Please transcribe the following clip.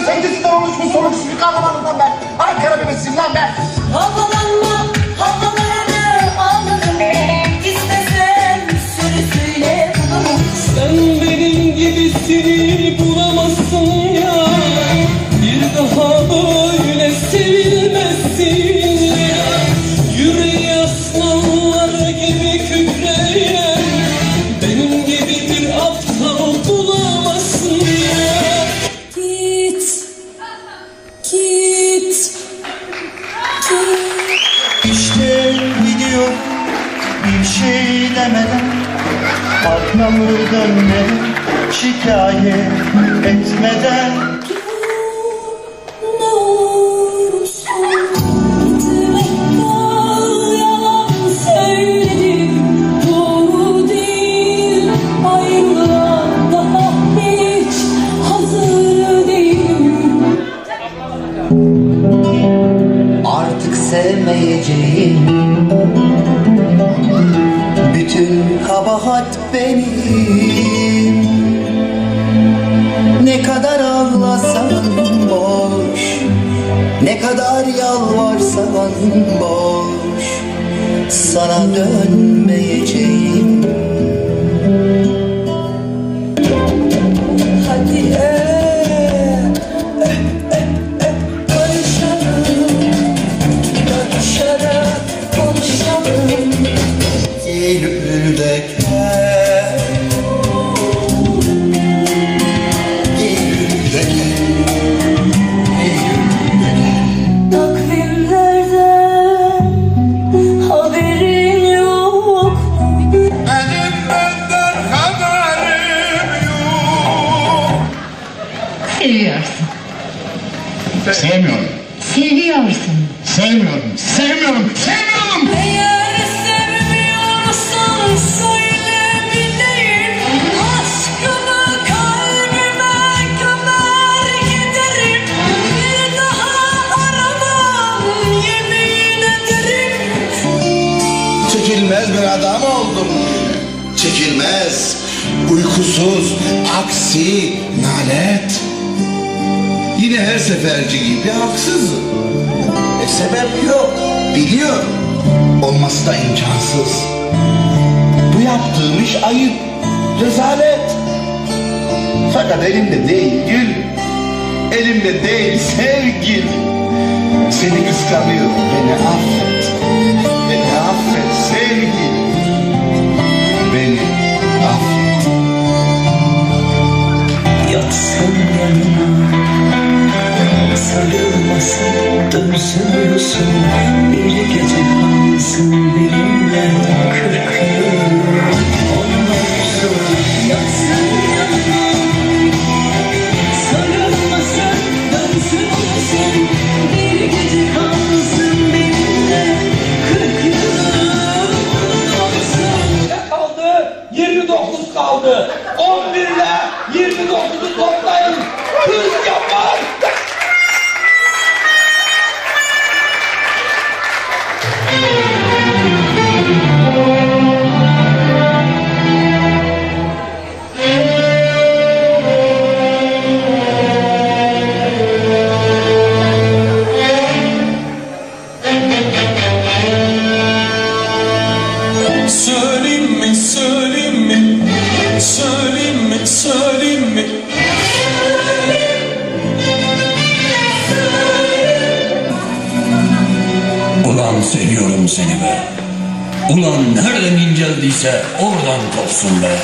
Ankara sevgisinden olmuş bu soluksuz bir kahramanım ben Ankara bebesiyim lan ben. Havalanma şey demeden Arkamı dönmeden şikayet etmeden. Ne olursun Bütün kabahat benim. Ne kadar ağlasan boş Ne kadar yalvarsan boş. Sana dönmeyeceğim. Hadi e Seviyorsun. Sevmiyorum. Seviyorsun. Sevmiyorum. Sevmiyorum. Sevmiyorum. Eğer sevmiyorsan Çekilmez bir adam oldum. Çekilmez, uykusuz, aksi, nalet. Yine her seferci gibi haksız. E sebep yok, biliyorum. Olması da imkansız. Bu yaptığım iş ayıp, rezalet. Fakat elimde değil gül. Elimde değil sevgil. Seni kıskanıyorum, beni affet. Beni affet sevgili. Beni affet. Yatsın yanına Sarılmasın dönsün uyusun Bir gece do povo. Seviyorum seni be. Ulan nereden inceldiyse oradan kopsun be.